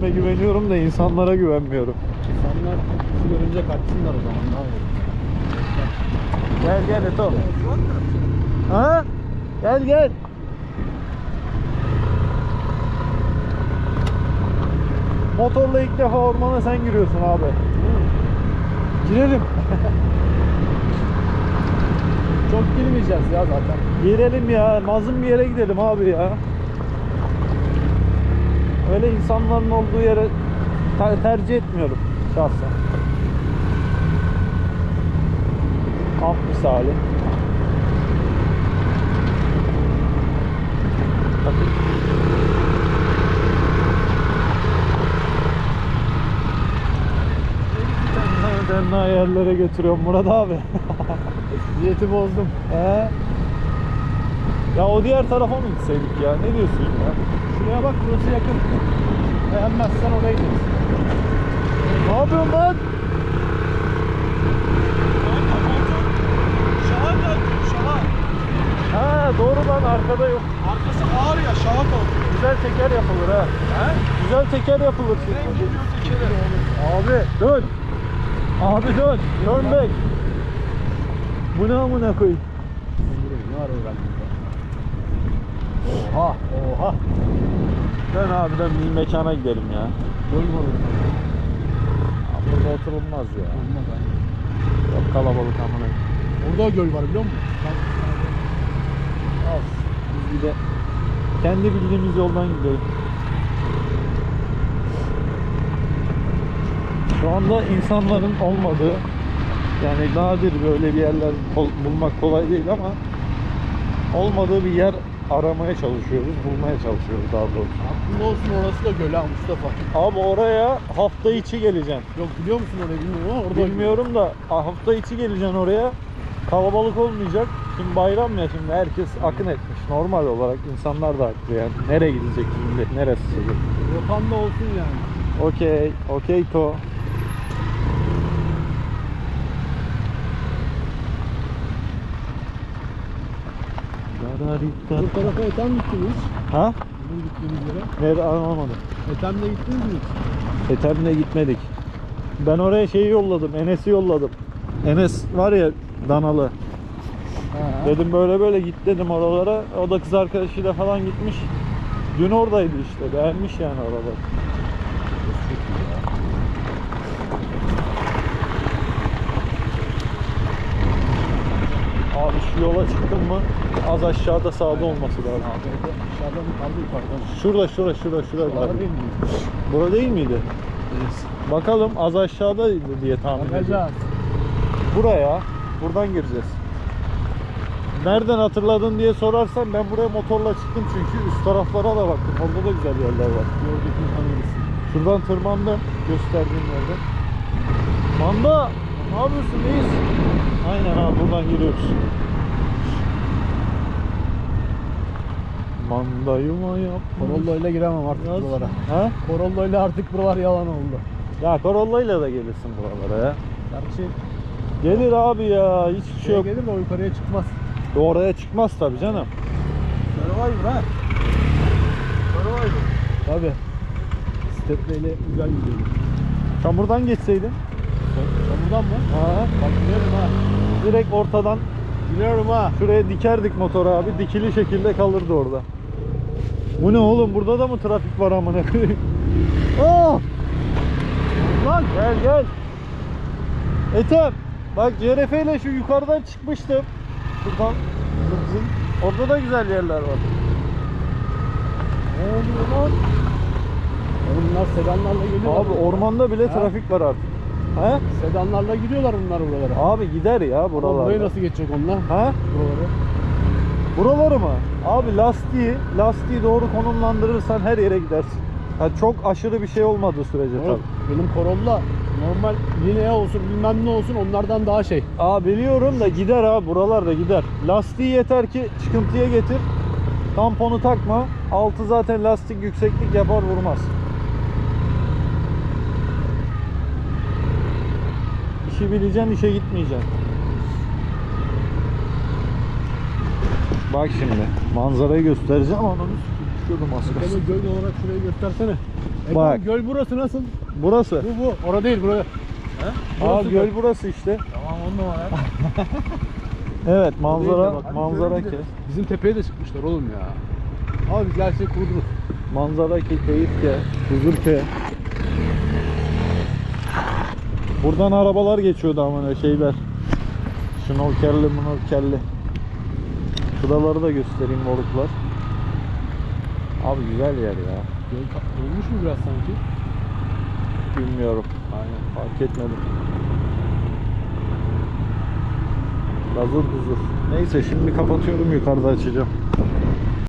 güveniyorum da insanlara güvenmiyorum. İnsanlar bizi görünce kaçsınlar o zaman. Ne? Gel gel Eto. Ha? Gel gel. Motorla ilk defa ormana sen giriyorsun abi. Girelim. Çok girmeyeceğiz ya zaten. Girelim ya. Mazlum bir yere gidelim abi ya. Öyle insanların olduğu yere ter- tercih etmiyorum şahsen. Af misali. Tenha yerlere götürüyorum Murat abi. Niyeti bozdum. He? Ya o diğer tarafa mı gitseydik ya? Ne diyorsun ya? Şuraya bak burası yakın. Beğenmezsen oraya gideriz. Ne yapıyorsun lan? Şaha kalkıyor. Ha doğru lan arkada yok. Arkası ağır ya şaha kalkıyor. Güzel teker yapılır ha. He? Güzel teker yapılır. Direkt geliyor tekere. Abi dön. Abi dön. Dön bek. Bu ne amına koyayım? Ne var öğrendiğinde? Oha. Oha. Dön abi dön bir mekana gidelim ya. Göl var orada. Abi Burada oturulmaz ya. Olmaz. Çok kalabalık amına. Orada göl var biliyor musun? Az. Biz bir de kendi bildiğimiz yoldan gidelim. Şu anda insanların olmadığı yani nadir böyle bir yerler bulmak kolay değil ama olmadığı bir yer aramaya çalışıyoruz, bulmaya çalışıyoruz daha doğrusu. Aklında olsun orası da göl ha Mustafa. Abi oraya hafta içi geleceksin. Yok biliyor musun orayı bilmiyorum ama orada Bilmiyorum da hafta içi geleceksin oraya. Kalabalık olmayacak. Şimdi bayram ya şimdi herkes akın etmiş. Normal olarak insanlar da haklı yani. Nereye gidecek millet? Neresi çekecek? Rotanda olsun yani. Okey. Okey to. Bu tarafa Ethem gittiniz. Ha? Bizim gittiğimiz yere. Nerede anlamadım. Ethem'le gittiniz mi? hiç? Etem'le gitmedik. Ben oraya şeyi yolladım. Enes'i yolladım. Enes var ya Danalı. Ha. Dedim böyle böyle git dedim oralara. O da kız arkadaşıyla falan gitmiş. Dün oradaydı işte. Beğenmiş yani oraları. Abi şu yola çıktın mı az aşağıda sağda olması lazım. Aşağıdan mı kaldı yukarıdan mı? Şurada şurada şurada şurada. Şuralara değil mi? Bura değil miydi? Bakalım az aşağıdaydı diye tahmin ediyorum. Bakacağız. Buraya, buradan gireceğiz. Nereden hatırladın diye sorarsan ben buraya motorla çıktım çünkü üst taraflara da baktım. Orada da güzel yerler var. Gördük tanırız. Şuradan tırmandım gösterdiğim yerden. Manda ne yapıyorsun reis? Aynen abi buradan giriyoruz. Manda yuma yapma. Giremem artık Yaz. buralara. Ha? Corolla ile artık buralar yalan oldu. Ya Corolla ile de gelirsin buralara ya. Gerçi Gelir abi ya hiçbir şey şey yok. gelir de o yukarıya çıkmaz. Oraya çıkmaz tabii canım. Survivor ha. Survivor. Tabi. Steple ile güzel gidiyordu. Çamurdan geçseydin. Çamurdan mı? Ha. Bak giderim ha. Direkt ortadan Gidiyorum ha. şuraya dikerdik motoru abi. Dikili şekilde kalırdı orada. Bu ne oğlum? Burada da mı trafik var amına koyayım? Aa! Lan gel gel. Ethem. Bak CRF ile şu yukarıdan çıkmıştım. Şuradan. Zın. Orada da güzel yerler var. Ne oluyor lan? Bunlar sedanlarla geliyorlar. Abi ormanda bile Ha? trafik var artık. He? Sedanlarla gidiyorlar bunlar buralara. Abi gider ya Ama burayı nasıl geçecek onlar? Ha? Buraları. Buraları mı? Abi lastiği, lastiği doğru konumlandırırsan her yere gidersin. Ha, çok aşırı bir şey olmadığı sürece Oğlum, tabii. benim Corolla normal lineye olsun bilmem ne olsun onlardan daha şey. Aa biliyorum da gider abi buralarda gider. Lastiği yeter ki çıkıntıya getir. Tamponu takma. Altı zaten lastik yükseklik yapar vurmaz. İşi bileceksin, işe gitmeyeceksin. Bak şimdi manzarayı göstereceğim ama onu düşüyordum az kalsın. Göl olarak şurayı göstersene. E Bak. Bak. Göl burası nasıl? Burası. Bu bu. Orada değil burada. Aa Burası göl göl. burası işte. Tamam on numara. Evet manzara Hadi manzara ki. Bizim tepeye de çıkmışlar oğlum ya. Abi biz her şeyi kurduruz. Manzara ki keyif ki. Huzur ki. Buradan arabalar geçiyordu ama ne şeyler. Şnorkelli mnorkelli. Şuraları da göstereyim moruklar. Abi güzel yer ya. Dolmuş mu biraz sanki? Bilmiyorum. Aynen. Fark etmedim. Hazır huzur. Neyse şimdi kapatıyorum yukarıda açacağım.